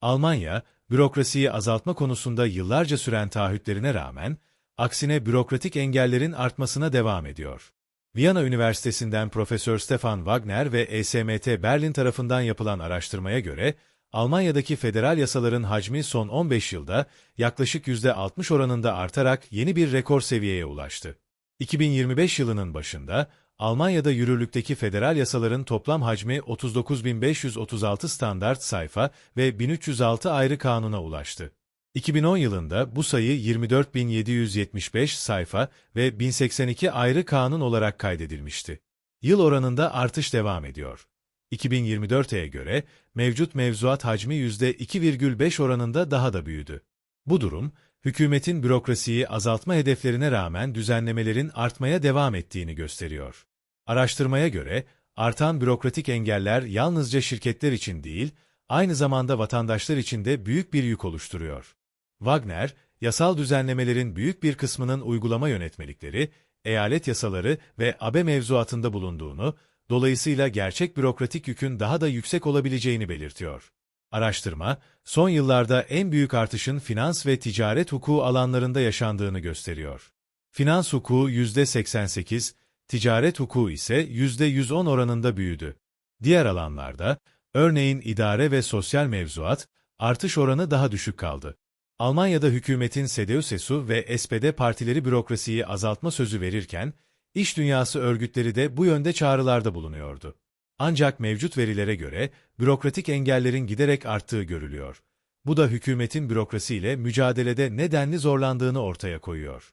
Almanya, bürokrasiyi azaltma konusunda yıllarca süren taahhütlerine rağmen, aksine bürokratik engellerin artmasına devam ediyor. Viyana Üniversitesi'nden Profesör Stefan Wagner ve ESMT Berlin tarafından yapılan araştırmaya göre, Almanya'daki federal yasaların hacmi son 15 yılda yaklaşık %60 oranında artarak yeni bir rekor seviyeye ulaştı. 2025 yılının başında, Almanya'da yürürlükteki federal yasaların toplam hacmi 39.536 standart sayfa ve 1306 ayrı kanuna ulaştı. 2010 yılında bu sayı 24.775 sayfa ve 1082 ayrı kanun olarak kaydedilmişti. Yıl oranında artış devam ediyor. 2024'e göre mevcut mevzuat hacmi %2,5 oranında daha da büyüdü. Bu durum, hükümetin bürokrasiyi azaltma hedeflerine rağmen düzenlemelerin artmaya devam ettiğini gösteriyor. Araştırmaya göre, artan bürokratik engeller yalnızca şirketler için değil, aynı zamanda vatandaşlar için de büyük bir yük oluşturuyor. Wagner, yasal düzenlemelerin büyük bir kısmının uygulama yönetmelikleri, eyalet yasaları ve AB mevzuatında bulunduğunu, dolayısıyla gerçek bürokratik yükün daha da yüksek olabileceğini belirtiyor. Araştırma, son yıllarda en büyük artışın finans ve ticaret hukuku alanlarında yaşandığını gösteriyor. Finans hukuku %88, ticaret hukuku ise %110 oranında büyüdü. Diğer alanlarda, örneğin idare ve sosyal mevzuat, artış oranı daha düşük kaldı. Almanya'da hükümetin CDU-CSU ve SPD partileri bürokrasiyi azaltma sözü verirken, iş dünyası örgütleri de bu yönde çağrılarda bulunuyordu. Ancak mevcut verilere göre bürokratik engellerin giderek arttığı görülüyor. Bu da hükümetin bürokrasiyle mücadelede nedenli zorlandığını ortaya koyuyor.